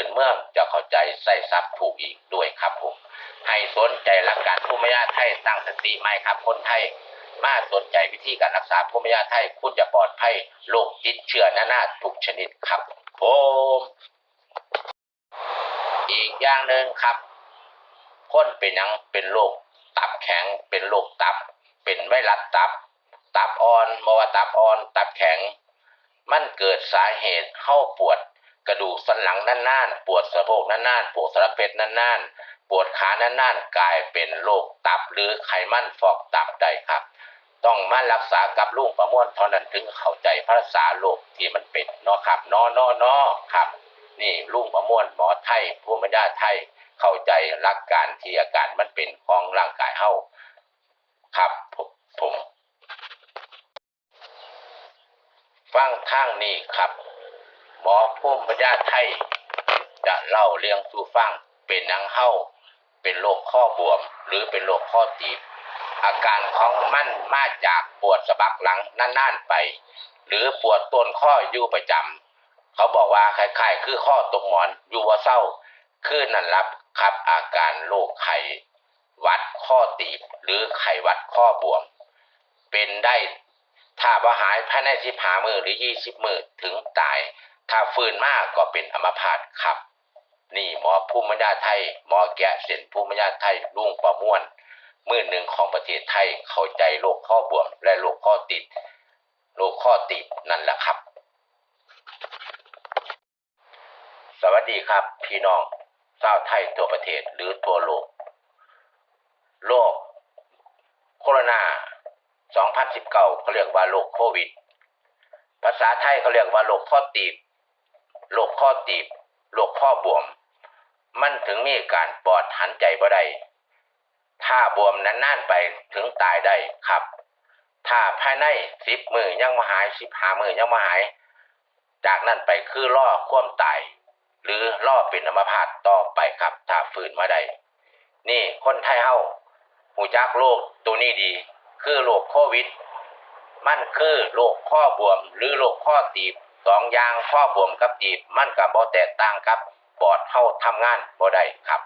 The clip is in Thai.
พื้นเมื่อจะเข้าใจใส่ซับถูกอีกด้วยครับผม ให้สนใจรักการภูมิยาไทยตั้งสติไหมครับคนไทยมาสนใจวิธีการรักษาภูมิยาไทยคุณจะปลอดภัยโรคติดเชื้อนาหน้าทุกชนิดครับผมอีกอย่างหนึ่งครับ คนเป็นยังเป็นโรคตับแข็งเป็นโรคตับ เป็นไวรัสตับ ตับอ่อนมว่าตับอ่อน ตับแข็ง มันเกิดสาเหตุเข้าปวด กระดูกสันหลังนานๆปวดสะโพกนานๆปวดสะเพชนานๆปวดขานานๆกลายเป็นโรคตับหรือไขมันฟอกตับได้ครับ ต้องมารักษากับลุงประมวลเท่านั้นถึงเข้าใจภาษาโรคที่มันเป็นเนาะครับนอนอนอครับ นี่ลุงประมวลหมอไทยผู้บรรยาไทยเข้าใจหลักการที่อาการมันเป็นของร่างกายเฮาครับผมผมฟังทางนี้ครับ หมอผู้บรรยาไทย จะเล่าเรื่องสู่ฟังเป็นนังเฮาเป็นโรคข้อบวม หรือเป็นโรคข้อตีบ อาการของมันมาจากปวดสะบักหลังนานๆไป หรือปวดต้นข้ออยู่ประจำเขาบอกว่าคล้ายๆ คือข้อตกหมอนอยู่ว่าเศร้าคือนั่นรับครับอาการโรคไขวัดข้อตีบ หรือไขวัดข้อบวม เป็นได้ถ้าบ่หายภายในสิบหามือหรือยี่สิบมือถึงตาย ถ้าฟื้นมากก็เป็นอัมพาตครับ นี่หมอภูมิปัญญาไทย หมอแกะเส้นภูมิปัญญาไทยลุงประม่วนมือหนึ่งของประเทศไทยเข้าใจโรคข้อบวม และโรคข้อติดโรคข้อติดนั่นแหละครับ สวัสดีครับ พี่น้องชาวไทยตัวประเทศหรือตัวโลก โรคโคโรนา2019เขาเรียกว่าโรคโควิด ภาษาไทยเขาเรียกว่าโรคข้อตีบ โรคข้อตีบโรคข้อบวม มันถึงมีการปอดหันใจบ่ได้ถ้าบวมนานไปถึงตายได้ครับ ถ้าภายในสิบมือยังมาหายสิบหามือยังมาหาย จากนั้นไปคือล่อความตาย หรือล่อเป็นอัมพาตต่อไปครับ ถ้าฝืนมาได้ นี่คนไทยเฮาหูจักโรคตัวนี้ดี คือโรคโควิด มันคือโรคข้อบวม หรือโรคข้อตีบ สองอย่างข้อบวมกับตีบมันกับบ่แตกต่างกับบอดเฮาทำงานบ่ได้ครับ